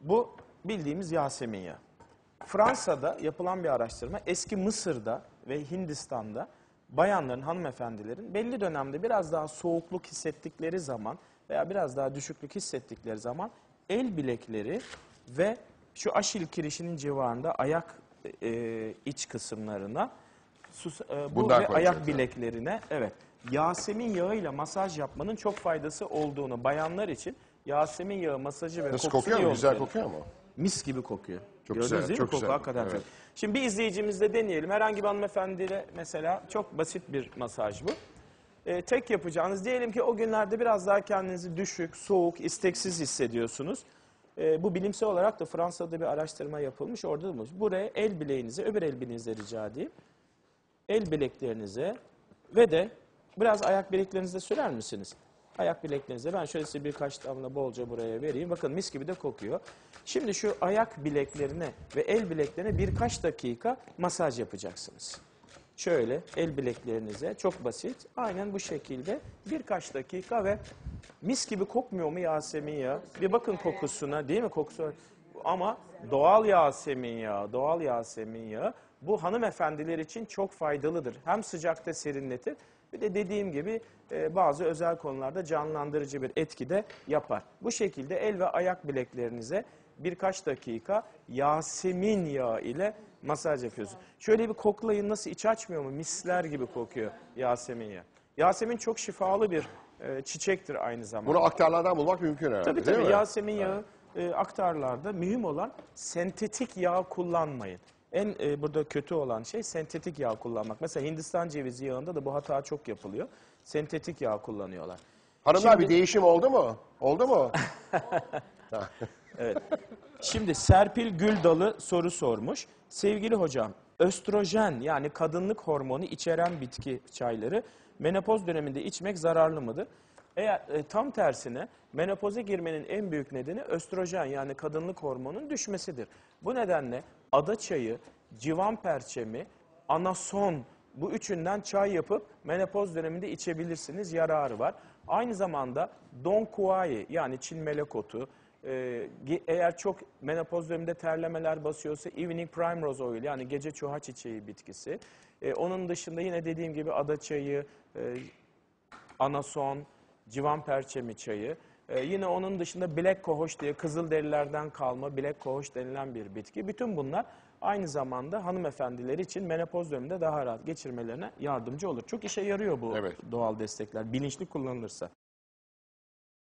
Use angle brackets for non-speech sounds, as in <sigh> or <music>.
Bu bildiğimiz Yasemin yağı. Fransa'da yapılan bir araştırma eski Mısır'da ve Hindistan'da bayanların, hanımefendilerin belli dönemde biraz daha soğukluk hissettikleri zaman veya biraz daha düşüklük hissettikleri zaman el bilekleri ve şu aşil kirişinin civarında ayak e, iç kısımlarına sus, e, bu Bundan ve ayak bileklerine evet Yasemin yağıyla masaj yapmanın çok faydası olduğunu bayanlar için Yasemin yağı masajı ve Nasıl kokusunu kokuyor mu? Güzel kokuyor mu? Mis gibi kokuyor. Çok Gördünüz güzel, değil çok mi? Koku güzel. hakikaten Evet. çok. Şimdi bir izleyicimizle deneyelim. Herhangi bir hanımefendiyle mesela çok basit bir masaj bu. Ee, tek yapacağınız diyelim ki o günlerde biraz daha kendinizi düşük, soğuk, isteksiz hissediyorsunuz. Ee, bu bilimsel olarak da Fransa'da bir araştırma yapılmış. Orada da. Buraya el bileğinize, öbür el bileğinize rica edeyim. El bileklerinize ve de biraz ayak bileklerinize sürer misiniz? Ayak bileklerinize ben şöyle size birkaç damla bolca buraya vereyim. Bakın mis gibi de kokuyor. Şimdi şu ayak bileklerine ve el bileklerine birkaç dakika masaj yapacaksınız. Şöyle el bileklerinize çok basit. Aynen bu şekilde birkaç dakika ve mis gibi kokmuyor mu Yasemin ya? Bir bakın kokusuna değil mi kokusu? Ama doğal Yasemin yağı, doğal Yasemin yağı bu hanımefendiler için çok faydalıdır. Hem sıcakta serinletir bir de dediğim gibi e, bazı özel konularda canlandırıcı bir etki de yapar. Bu şekilde el ve ayak bileklerinize birkaç dakika Yasemin yağı ile masaj yapıyorsunuz. Şöyle bir koklayın nasıl iç açmıyor mu? Misler gibi kokuyor Yasemin yağı. Yasemin çok şifalı bir e, çiçektir aynı zamanda. Bunu aktarlardan bulmak mümkün herhalde Tabii değil tabii mi? Yasemin yağı e, aktarlarda mühim olan sentetik yağ kullanmayın. En e, burada kötü olan şey sentetik yağ kullanmak. Mesela Hindistan cevizi yağında da bu hata çok yapılıyor. Sentetik yağ kullanıyorlar. Hanımlar Şimdi- bir değişim oldu mu? Oldu mu? <laughs> <laughs> Şimdi Serpil Güldalı soru sormuş. Sevgili hocam, östrojen yani kadınlık hormonu içeren bitki çayları menopoz döneminde içmek zararlı mıdır? Eğer e, tam tersine menopoza girmenin en büyük nedeni östrojen yani kadınlık hormonunun düşmesidir. Bu nedenle ada çayı, civan perçemi, anason bu üçünden çay yapıp menopoz döneminde içebilirsiniz. Yararı var. Aynı zamanda Don Quai yani Çin melek otu, e, eğer çok menopoz döneminde terlemeler basıyorsa Evening Primrose Oil yani gece çuha çiçeği bitkisi. E, onun dışında yine dediğim gibi ada çayı, e, anason, civan perçemi çayı. Ee, yine onun dışında bilek kohoş diye kızılderililerden kalma bilek kohoş denilen bir bitki. Bütün bunlar aynı zamanda hanımefendiler için menopoz döneminde daha rahat geçirmelerine yardımcı olur. Çok işe yarıyor bu Evet. doğal destekler bilinçli kullanılırsa.